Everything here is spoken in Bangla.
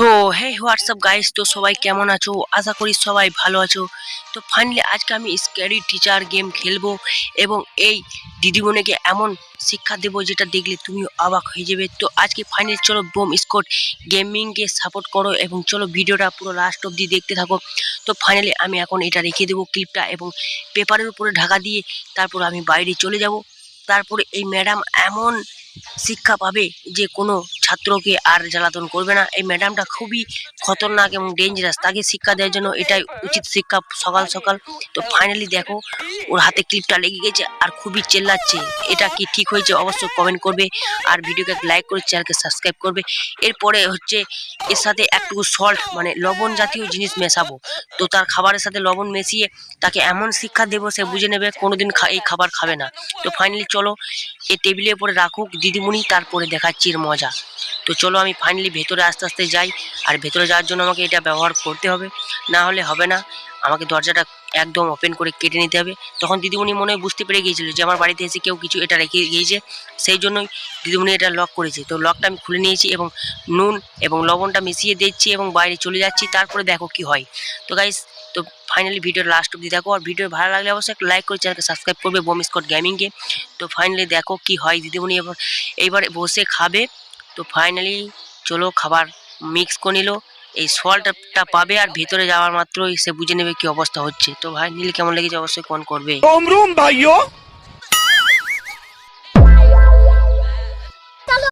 তো হে হোয়াটসঅ্যাপ গাইস তো, সবাই কেমন আছো? আশা করি সবাই ভালো আছো। তো ফাইনালি আজকে আমি স্ক্যারি টিচার গেম খেলব এবং এই দিদিমণিকে এমন শিক্ষা দেবো যেটা দেখলে তুমি অবাক হয়ে যাবে। তো, আজকে ফাইনালি চলো বোম স্কোট গেমিংকে সাপোর্ট করো এবং চলো ভিডিওটা পুরো লাস্ট অবধি দেখতে থাকো। তো ফাইনালি আমি এখন এটা রেখে দেবো ক্লিপটা এবং পেপারের উপরে ঢাকা দিয়ে তারপর আমি বাইরে চলে যাব। তারপরে এই ম্যাডাম এমন শিক্ষা পাবে যে কোনো ছাত্রকে আর জ্বালাতন করবে না। এই ম্যাডামটা খুবই খতরনাক এবং ডেঞ্জারাস তাকে শিক্ষা দেওয়ার জন্য এটাই উচিত শিক্ষা সকাল সকাল। তো ফাইনালি দেখো, ওর হাতে ক্লিপটা লেগে গেছে আর খুবই চেল্লাচ্ছে। এটা কি ঠিক হয়েছে অবশ্যই কমেন্ট করবে আর ভিডিওকে লাইক করে চ্যানেলকে সাবস্ক্রাইব করবে। এরপরে হচ্ছে এর সাথে একটুকু সল্ট মানে লবণ জাতীয় জিনিস মেশাবো। তো তার খাবারের সাথে লবণ মিশিয়ে তাকে এমন শিক্ষা দেবো সে বুঝে নেবে কোনোদিন এই খাবার খাবে না। তো ফাইনালি চলো এই টেবিলের উপরে রাখুক দিদিমণি, তারপরে দেখাচ্ছি এর মজা। তো চলো আমি ফাইনালি ভেতরে আস্তে আস্তে যাই, আর ভেতরে যাওয়ার জন্য আমাকে এটা ব্যবহার করতে হবে। না হলে হবে না, আমাকে দরজাটা একদম ওপেন করে কেটে নিতে হবে। তখন দিদিমণি মনে হয় বুঝতে পেরে গিয়েছিল যে আমার বাড়িতে এসে কেউ কিছু এটা রেখে গিয়েছে, সেই জন্যই দিদিমণি এটা লক করেছে। তো লকটা আমি খুলে নিয়েছি এবং নুন এবং লবণটা মিশিয়ে দিচ্ছি এবং বাইরে চলে যাচ্ছি, তারপরে দেখো কি হয়। তো গাইস তো ফাইনালি ভিডিওর লাস্ট অব্দি দেখো, আর ভিডিও ভালো লাগলে অবশ্যই একটা লাইক করে চ্যানেলকে সাবস্ক্রাইব করবে বোম স্কট গেমিংকে তো ফাইনালি দেখো কি হয় দিদিমণি এবার, এইবার বসে খাবে। তো ফাইনালি চলো খাবার মিক্স করে নিল। এই সল্টটা পাবে আর ভিতরে যাওয়ার মাত্রই সে বুঝে নেবে কি অবস্থা হচ্ছে। তো ভাই, নীল কেমন লেগেছে অবশ্যই কোন করবে। ভাইও